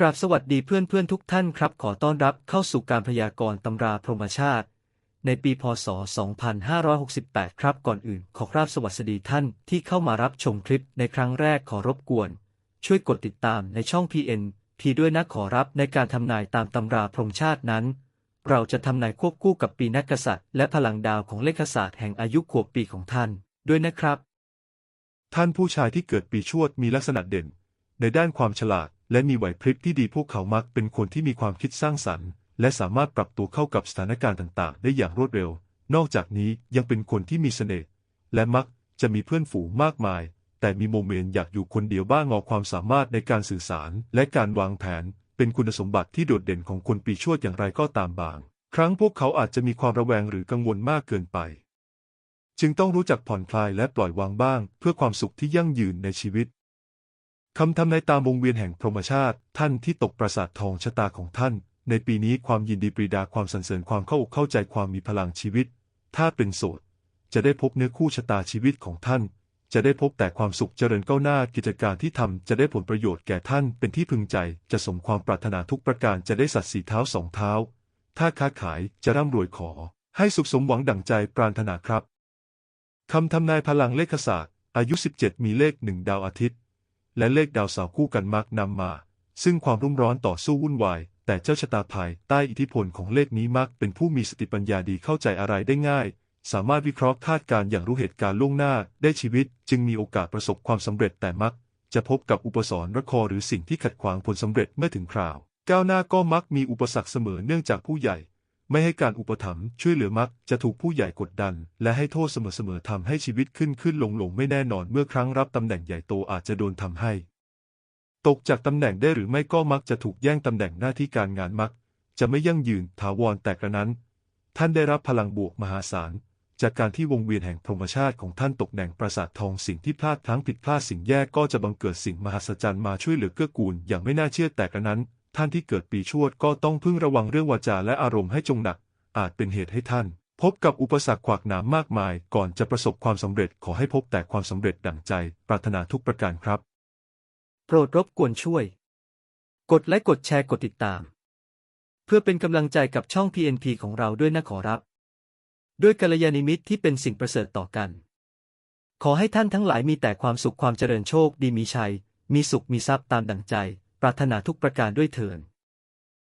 กราบสวัสดีเพื่อนๆทุกท่านครับ ขอต้อนรับเข้าสู่การพยากรณ์ตำราพรหมชาติ ในปีพศ 2568 ครับก่อนอื่น ขอกราบสวัสดีท่านที่เข้ามารับชมคลิปในครั้งแรกขอรบกวน ช่วยกดติดตามในช่อง PN P ด้วยนะขอรับในการทำนายตามตำราพรหมชาตินั้น เราจะทำนายควบคู่กับปีนักกษัตริย์ และพลังดาวของเลขศาสตร์แห่งอายุขวบปีของท่านด้วยนะครับ ท่านผู้ชายที่เกิดปีชวดมีลักษณะเด่น ในด้านความฉลาด และมีไหวพริบที่ดีพวกเขามักเป็นคนที่มีความคิดสร้างสรรค์ และสามารถปรับตัวเข้ากับสถานการณ์ต่างๆ ได้อย่างรวดเร็ว นอกจากนี้ยังเป็นคนที่มีเสน่ห์และมักจะมีเพื่อนฝูงมากมาย แต่มีโมเมนต์อยากอยู่คนเดียวบ้างงอความสามารถในการสื่อสาร และการวางแผน เป็นคุณสมบัติที่โดดเด่นของคนปีชวดอย่างไรก็ตามบาง ครั้งพวกเขาอาจจะมีความระแวงหรือกังวลมากเกินไป จึงต้องรู้จักผ่อนคลายและปล่อยวางบ้าง เพื่อความสุขที่ยั่งยืนในชีวิต คำทำนายตามวงเวียนแห่งพรหมชาติ ท่านที่ตกปราสาททองชะตาของท่าน ในปีนี้ความยินดีปรีดาความสรรเสริญความเข้าอกเข้าใจความมีพลังชีวิต ถ้าเป็นโสด จะได้พบเนื้อคู่ชะตาชีวิตของท่าน จะได้พบแต่ความสุขเจริญก้าวหน้ากิจการที่ทำจะได้ผลประโยชน์แก่ท่านเป็นที่พึงใจจะสมความปรารถนาทุกประการจะได้สัตว์สีเท้าสองเท้า ถ้าค้าขายจะร่ำรวยขอ ให้สุขสมหวังดั่งใจปรารถนาครับคำทำนายพลังเลขศาสตร์อายุ 17 มีเลขหนึ่งดาวอาทิตย์ และเลขดาวเสาร์คู่กันมักนำมา ซึ่งความรุ่มร้อนต่อสู้วุ่นวายแต่เจ้าชะตาภายใต้อิทธิพลของเลขนี้มักเป็นผู้มีสติปัญญาดีเข้าใจอะไรได้ง่าย สามารถวิเคราะห์คาดการณ์อย่างรู้เหตุการณ์ล่วงหน้าได้ชีวิต จึงมีโอกาสประสบความสำเร็จแต่มัก จะพบกับอุปสรรคหรือสิ่งที่ขัดขวางผลสำเร็จเมื่อถึงคราว ก้าวหน้าก็มักมีอุปสรรคเสมอเนื่องจากผู้ใหญ่ ไม่ให้การอุปถัมภ์ช่วยเหลือมักจะถูกผู้ใหญ่กดดัน และให้โทษเสมอๆทำให้ชีวิตขึ้นขึ้นลงลงไม่แน่นอนเมื่อครั้งรับตำแหน่งใหญ่โตอาจจะโดนทำให้ ตกจากตำแหน่งได้หรือไม่ก็มักจะถูกแย่งตำแหน่งหน้าที่การงานมัก จะไม่ยั่งยืนถาวรแต่กระนั้น ท่านได้รับพลังบวกมหาศาล จากการที่วงเวียนแห่งพรหมชาติของท่านตกแหน่งปราสาททองสิ่งที่พลาดพลั้งผิดพลาดสิ่งแย่ก็จะบังเกิดสิ่งมหัศจรรย์มาช่วยเหลือเกื้อกูลอย่างไม่น่าเชื่อแต่กระนั้น ท่านที่เกิดปีชวดก็ต้องพึ่งระวังเรื่องวาจาและอารมณ์ให้จงหนัก อาจเป็นเหตุให้ท่าน พบกับอุปสรรคขวากหนามมากมาย ก่อนจะประสบความสำเร็จขอให้พบแต่ความสำเร็จดั่งใจ ปรารถนาทุกประการครับ โปรดรบกวนช่วย กดไลค์กดแชร์กดติดตาม เพื่อเป็นกำลังใจกับช่อง PNP ของเราด้วยนะขอรับ ด้วยกัลยาณมิตรที่เป็นสิ่งประเสริฐต่อกัน ขอให้ท่านทั้งหลายมีแต่ความสุขความเจริญโชคดีมีชัย มีสุขมีทรัพย์ตามดั่งใจ ปรารถนาทุกประการด้วยเถิด